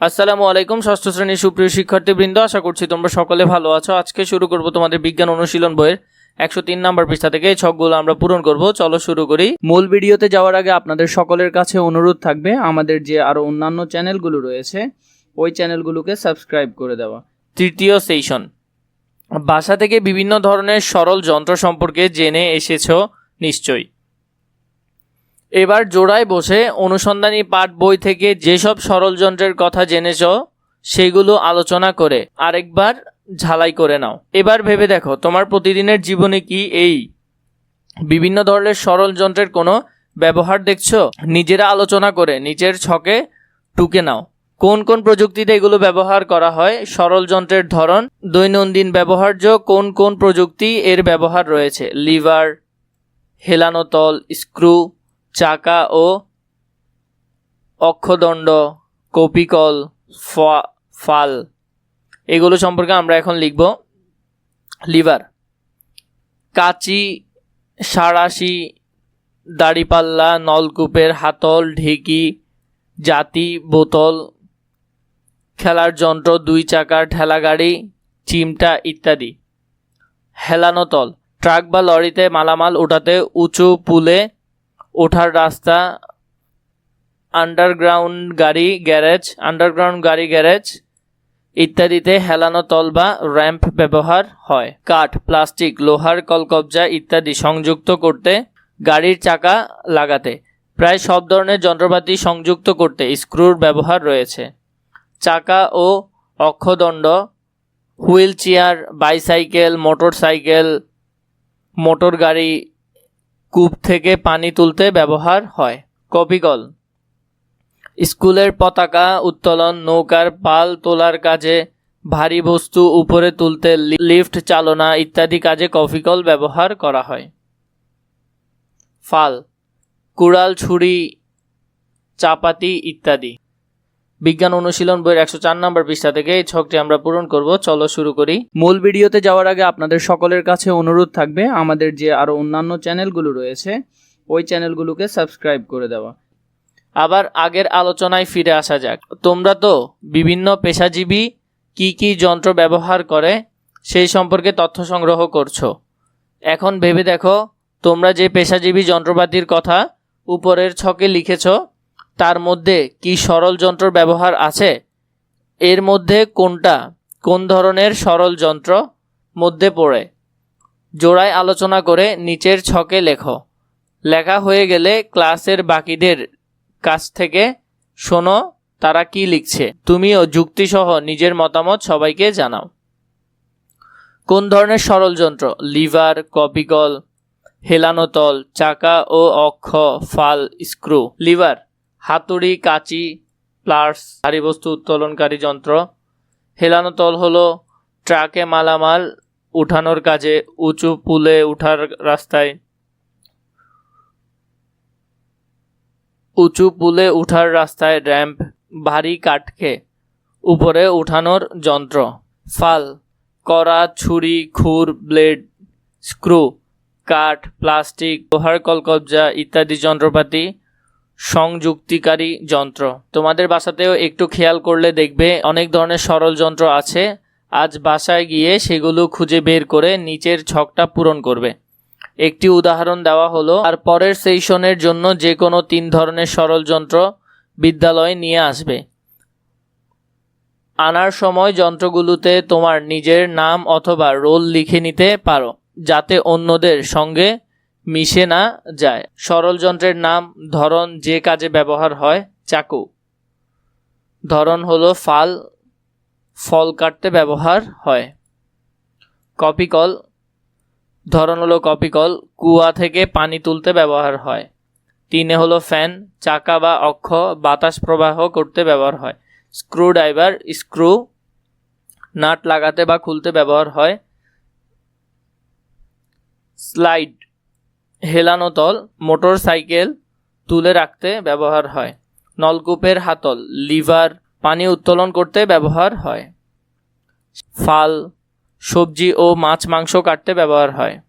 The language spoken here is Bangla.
আসসালামু আলাইকুম, ষষ্ঠ শ্রেণির সুপ্রিয় শিক্ষার্থীবৃন্দ, আশা করছি তোমরা সকলে ভালো আছো। আজকে শুরু করব তোমাদের বিজ্ঞান অনুশীলন বইয়ের একশো তিন নম্বর পৃষ্ঠা থেকে। এই ছকগুলো আমরা পূরণ করব। চলো শুরু করি। মূল ভিডিওতে যাওয়ার আগে আপনাদের সকলের কাছে অনুরোধ থাকবে, আমাদের যে আরও অন্যান্য চ্যানেলগুলো রয়েছে, ওই চ্যানেলগুলোকে সাবস্ক্রাইব করে দেওয়া। তৃতীয় সেশন। বাসা থেকে বিভিন্ন ধরনের সরল যন্ত্র সম্পর্কে জেনে এসেছ নিশ্চয়ই। এবার জোড়ায় বসে অনুসন্ধানী পাঠ বই থেকে যেসব সরল যন্ত্রের কথা জেনেছ, সেগুলো আলোচনা করে আরেকবার ঝালাই করে নাও। এবার ভেবে দেখো, তোমার প্রতিদিনের জীবনে কি এই বিভিন্ন ধরনের সরল যন্ত্রের কোনো ব্যবহার দেখছ? নিজেরা আলোচনা করে, নিজের ছকে টুকে নাও। কোন কোন প্রযুক্তিতে এগুলো ব্যবহার করা হয়? সরল যন্ত্রের ধরন, দৈনন্দিন ব্যবহার্য কোন কোন প্রযুক্তি এর ব্যবহার রয়েছে? লিভার, হেলানো তল, স্ক্রু চাকা ও অক্ষদণ্ড, কপিকল ফাল। এগুলো সম্পর্কে আমরা এখন লিখব। লিভার। কাচি সাঁড়াশি দাড়িপাল্লা, নলকূপের হাতল, ঢেকি, জাতি, বোতল, খেলার যন্ত্র, দুই চাকার ঠেলাগাড়ি চিমটা ইত্যাদি। হেলানো তল। ট্রাক বা লরিতে মালামাল ওঠাতে উঁচু পুলে ওঠার রাস্তা আন্ডারগ্রাউন্ড গাড়ি গ্যারেজ আন্ডারগ্রাউন্ড গাড়ি গ্যারেজ ইত্যাদিতে হেলানো তল বা র্যাম্প ব্যবহার হয়। কাঠ প্লাস্টিক লোহার কলকবজা ইত্যাদি সংযুক্ত করতে, গাড়ির চাকা লাগাতে। প্রায় সব ধরনের যন্ত্রপাতি সংযুক্ত করতে স্ক্রুর ব্যবহার রয়েছে। চাকা ও অক্ষদণ্ড wheel chair bicycle motorcycle motor গাড়ি কূপ থেকে পানি তুলতে ব্যবহার হয়। কপিকল স্কুলের পতাকা উত্তোলন, নৌকার পাল তোলার কাজে ভারী বস্তু উপরে তুলতে লিফট চালনা ইত্যাদি কাজে কফিকল ব্যবহার করা হয়। ফাল। কুড়াল, ছুরি, চাপাতি ইত্যাদি। বিজ্ঞান অনুশীলন বইয়ের একশো চার নম্বর পৃষ্ঠা থেকে এই ছকটি আমরা পূরণ করব। চলো শুরু করি। মূল ভিডিওতে যাওয়ার আগে আপনাদের সকলের কাছে অনুরোধ থাকবে, আমাদের যে আরও অন্যান্য চ্যানেলগুলো রয়েছে, ওই চ্যানেলগুলোকে সাবস্ক্রাইব করে দেওয়া। আবার আগের আলোচনায় ফিরে আসা যাক। তোমরা তো বিভিন্ন পেশাজীবী কি কি যন্ত্র ব্যবহার করে, সেই সম্পর্কে তথ্য সংগ্রহ করছ। এখন ভেবে দেখো, তোমরা যে পেশাজীবী যন্ত্রপাতির কথা উপরের ছকে লিখেছো তার মধ্যে কি সরল যন্ত্র ব্যবহার আছে? এর মধ্যে কোনটা? কোন ধরনের সরল যন্ত্র মধ্যে পড়ে? জোড়ায় আলোচনা করে নিচের ছকে লেখো। লেখা হয়ে গেলে ক্লাসের বাকিদের কাছ থেকে শোনো, তারা কি লিখছে। তুমিও যুক্তিসহ নিজের মতামত সবাইকে জানাও। কোন ধরনের সরল যন্ত্র? লিভার, কপিকল হেলানো তল চাকা ও অক্ষ, ফাল, স্ক্রু। লিভার হাতুড়ি, কাঁচি প্লাস ভারী বস্তু উত্তোলনকারী যন্ত্র। হেলানো তল হলো ট্রাকে মালামাল উঠানোর কাজে, উঁচু পুলে উঠার রাস্তায়। উঁচু পুলে উঠার রাস্তায় র্যাম্প, ভারী কাঠকে উপরে উঠানোর যন্ত্র। ফাল, করা, ছুরি, খুর, ব্লেড, স্ক্রু, কাঠ, প্লাস্টিক, লোহার কলকবজা ইত্যাদি যন্ত্রপাতি সংযুক্তিকারী যন্ত্র। তোমাদের বাসাতেও একটু খেয়াল করলে দেখবে অনেক ধরনের সরল যন্ত্র আছে। আজ বাসায় গিয়ে সেগুলো খুঁজে বের করে নিচের ছকটা পূরণ করবে। একটি উদাহরণ দেওয়া হলো, আর পরের সেশনের জন্য যে কোনো তিন ধরনের সরল যন্ত্র বিদ্যালয়ে নিয়ে আসবে। আনার সময় যন্ত্রগুলোতে তোমার নিজের নাম অথবা রোল লিখে নিতে পারো, যাতে অন্যদের সঙ্গে মিশে না যায়। সরল যন্ত্রের নাম ধরন যে কাজে ব্যবহার হয়, চাকু। ধরন হলো ফাল, ফল কাটতে ব্যবহার হয়। কপিকল, ধরন হলো কপিকল, কুয়া থেকে পানি তুলতে ব্যবহার হয়। তিনে হলো ফ্যান, চাকা বা অক্ষ, বাতাস প্রবাহ করতে ব্যবহার হয়। স্ক্রু ড্রাইভার স্ক্রু, নাট লাগাতে বা খুলতে ব্যবহার হয়। স্লাইড হেলানো তল মোটর সাইকেল তুলে রাখতে ব্যবহার হয়। নলকূপের হাতল, লিভার, পানি উত্তোলন করতে ব্যবহার হয়। ফাল, সবজি ও মাছ মাংস কাটতে ব্যবহার হয়।